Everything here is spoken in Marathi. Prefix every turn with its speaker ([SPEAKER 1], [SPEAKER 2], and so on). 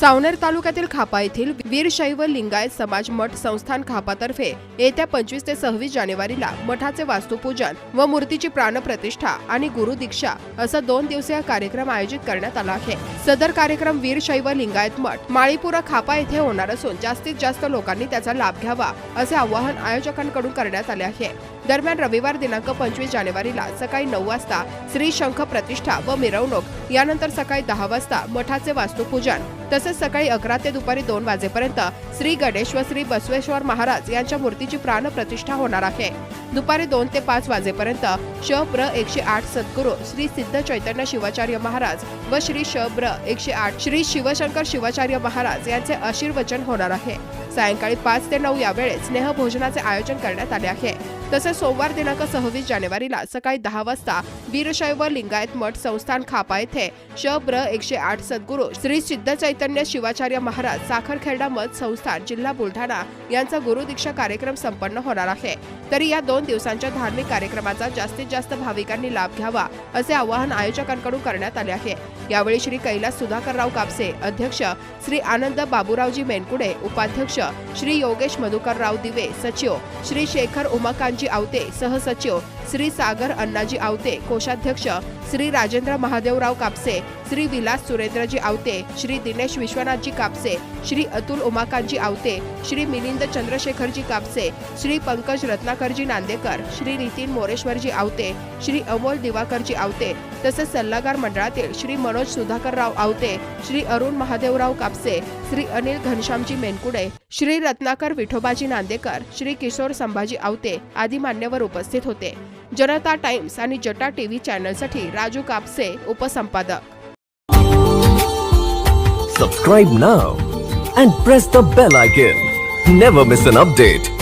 [SPEAKER 1] सावनेर तालुक्यातील खापा येथील वीरशैव लिंगायत समाज मठ संस्थान खापातर्फे येत्या पंचवीस ते सव्वीस जानेवारीला मठाचे वास्तुपूजन व मूर्तीची प्राणप्रतिष्ठा आणि गुरुदीक्षा असा दोन दिवसीय कार्यक्रम आयोजित करण्यात आला आहे. सदर कार्यक्रम वीरशैव लिंगायत मठ माळीपुरा खापा येथे होणार असून जास्तीत जास्त लोकांनी त्याचा लाभ घ्यावा असे आवाहन आयोजकांकडून करण्यात आले आहे. दरम्यान रविवार दिनांक पंचवीस जानेवारीला सकाळी नऊ वाजता श्री शंख प्रतिष्ठा व मिरवणूक यानंतर सकाळी दहा वाजता मठाचे वास्तुपूजन तसेच सकाळी अकरा ते दुपारी दोन वाजेपर्यंत श्री गणेश व श्री बसवेश्वर महाराज यांच्या मूर्तीची प्राण प्रतिष्ठा होणार आहे. दुपारी दोन ते पाच वाजेपर्यंत श प्र एकशे आठ सद्गुरू श्री सिद्ध चैतन्य शिवाचार्य महाराज व श्री श ब्र एकशे आठ श्री शिवशंकर शिवाचार्य महाराज यांचे आशीर्वचन होणार आहे. सायंकाळी पाच ते नऊ या वेळेत स्नेहभोजनाचे आयोजन करण्यात आले आहे. तसेच सोमवार दिनांक सव्वीस जानेवारीला सकाळी दहा वाजता वीरशैव लिंगायत मठ संस्थान खापा येथे श ब्र एकशे आठ सद्गुरू श्री सिद्ध चैतन्य शिवाचार्य महाराज साखरखेर्डा मठ संस्थान जिल्हा बुलढाणा यांचा गुरुदीक्षा कार्यक्रम संपन्न होणार आहे. तरी या दोन दिवसांच्या धार्मिक कार्यक्रमाचा जास्तीत जास्त भाविकांनी लाभ घ्यावा असे आवाहन आयोजकांकडून करण्यात आले आहे. यावेळी श्री कैलास सुधाकरराव कापसे अध्यक्ष श्री आनंद बाबूरावजी मेनकुडे उपाध्यक्ष श्री योगेश मधुकरराव दिवे सचिव श्री शेखर उमाकांतजी आवते सहसचिव श्री सागर अण्णाजी आवते कोषाध्यक्ष श्री राजेंद्र महादेवराव कापसे श्री विलास सुरेंद्रजी आवते श्री दिनेश विश्वनाथजी कापसे श्री अतुल उमाकांतजी आवते श्री मिलिंद चंद्रशेखरजी कापसे श्री पंकज रत्नाकरजी नांदेकर श्री नितीन मोरेश्वरजी आवते श्री अमोल दिवाकरजी आवते तसेच सल्लागार मंडळातील श्री मनोज सुधाकरराव आवते श्री अरुण महादेवराव कापसे श्री अनिल घनश्यामजी मेनकुडे श्री रत्नाकर विठोबाजी नांदेकर श्री किशोर संभाजी आवते आदी मान्यवर उपस्थित होते. जनता टाइम्स आणि जटा टीव्ही चॅनलसाठी राजू कापसे उपसंपादक
[SPEAKER 2] Subscribe now and press the bell icon. Never miss an update.